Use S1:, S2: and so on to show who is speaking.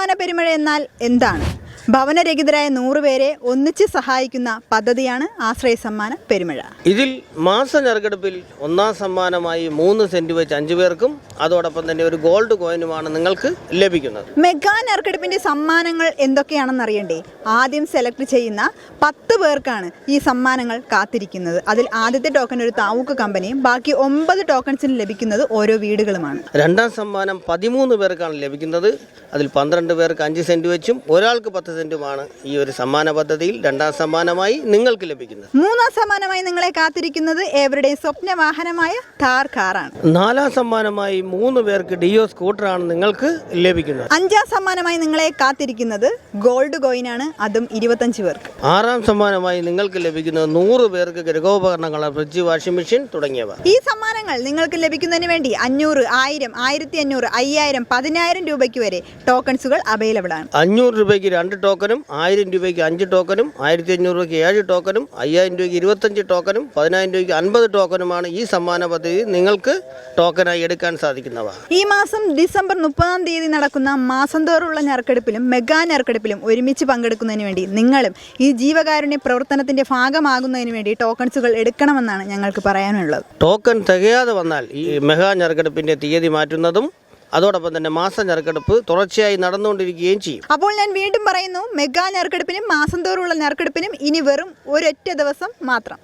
S1: സമ്മാന പെരുമഴ എന്നാൽ എന്താണ്? ഭവനരഹിതരായ നൂറുപേരെ ഒന്നിച്ച് സഹായിക്കുന്ന പദ്ധതിയാണ് ആശ്രയ സമ്മാന പെരുമഴ.
S2: ഇതിൽ മാസ നറുക്കെടുപ്പിൽ ഒന്നാം സമ്മാനമായി മൂന്ന് സെന്റ് വെച്ച് അഞ്ചു പേർക്കും അതോടൊപ്പം തന്നെ ഒരു ഗോൾഡ് കോയിനുമാണ് നിങ്ങൾക്ക് ലഭിക്കുന്നത്.
S1: മെഗാ നറുക്കെടുപ്പിന്റെ സമ്മാനങ്ങൾ എന്തൊക്കെയാണെന്ന് അറിയണ്ടേ? ആദ്യം സെലക്ട് ചെയ്യുന്ന പത്ത് പേർക്കാണ് ഈ സമ്മാനങ്ങൾ കാത്തിരിക്കുന്നത്. അതിൽ ആദ്യത്തെ ടോക്കൺ ഒരു താവൂക്ക് കമ്പനിയും ബാക്കി ഒമ്പത് ടോക്കൺസിന് ലഭിക്കുന്നത് ഓരോ വീടുകളുമാണ്.
S2: രണ്ടാം സമ്മാനം പതിമൂന്ന് പേർക്കാണ് ലഭിക്കുന്നത്. അതിൽ പന്ത്രണ്ട് പേർക്ക് അഞ്ച് സെന്റ് വെച്ചും ഒരാൾക്ക് പത്ത് സെന്റുമാണ് ഈ ഒരു സമ്മാന പദ്ധതിയിൽ രണ്ടാം സമ്മാനമായി നിങ്ങൾക്ക് ലഭിക്കുന്നത്.
S1: മൂന്നാം സമ്മാനമായി നിങ്ങളെ കാത്തിരിക്കുന്നത് ഏവരുടെയും സ്വപ്ന വാഹനമായ ഥാർ കാറാണ്.
S2: നാലാം സമ്മാനമായി മൂന്ന് പേർക്ക് ഡിയോ സ്കൂട്ടറാണ് നിങ്ങൾക്ക് ലഭിക്കുന്നത്.
S1: അഞ്ചാം സമ്മാനമായി നിങ്ങളെ കാത്തിരിക്കുന്നത് ഗോൾഡ് കോയിൻ ആണ് അതും ഇരുപത്തഞ്ച് പേർക്ക്.
S2: ആറാം സമ്മാനമായി നിങ്ങൾക്ക് ലഭിക്കുന്നത് നൂറ് പേർക്ക് ഗൃഹോപകരണങ്ങൾ ഫ്രിഡ്ജ് വാഷിംഗ് മെഷീൻ തുടങ്ങിയവ.
S1: ഈ സമ്മാനങ്ങൾ നിങ്ങൾക്ക് ലഭിക്കുന്നതിന് വേണ്ടി അഞ്ഞൂറ് ആയിരം ആയിരത്തി അഞ്ഞൂറ് അയ്യായിരം പതിനായിരം രൂപയ്ക്ക് വരെ ടോക്കൺസുകൾ അവൈലബിൾ ആണ്.
S2: അഞ്ഞൂറ് രൂപയ്ക്ക് രണ്ട് ടോക്കനും ആയിരം രൂപയ്ക്ക് അഞ്ച് ടോക്കനും ആയിരത്തി അഞ്ഞൂറ് രൂപയ്ക്ക് ഏഴ് ടോക്കനും അയ്യായിരം രൂപയ്ക്ക് ഇരുപത്തഞ്ച് ടോക്കനും പതിനായിരം രൂപയ്ക്ക് അൻപത് ടോക്കനുമാണ് ഈ സമ്മാന പദ്ധതി നിങ്ങൾക്ക് ടോക്കനായി എടുക്കാൻ സാധിക്കുന്നവ.
S1: ഈ മാസം ഡിസംബർ മുപ്പതാം തീയതി നടക്കുന്ന മാസം തോറുള്ള ഞെറുക്കെടുപ്പിലും മെഗാ ഞെറുക്കെടുപ്പിലും ഒരുമിച്ച് പങ്കെടുക്കുന്നതിന് വേണ്ടി നിങ്ങളും ഈ ജീവകാരുണ്യ പ്രവർത്തനത്തിന്റെ ഭാഗമാകുന്നതിന് വേണ്ടി ടോക്കൺസുകൾ എടുക്കണമെന്നാണ് ഞങ്ങൾക്ക് പറയാനുള്ളത്.
S2: ടോക്കൺ തികയാതെ വന്നാൽ ഈ മെഗാ ഞെറുക്കെടുപ്പിന്റെ തീയതി മാറ്റുന്നതും അതോടൊപ്പം തന്നെ മാസ ഞെരക്കെടുപ്പ് തുടർച്ചയായി നടന്നുകൊണ്ടിരിക്കുകയും ചെയ്യും.
S1: അപ്പോൾ ഞാൻ വീണ്ടും പറയുന്നു മെഗാ ഞെരക്കെടുപ്പിനും മാസം തോറുള്ള ഞെരക്കെടുപ്പിനും ഇനി വെറും ഒരൊറ്റ ദിവസം മാത്രം.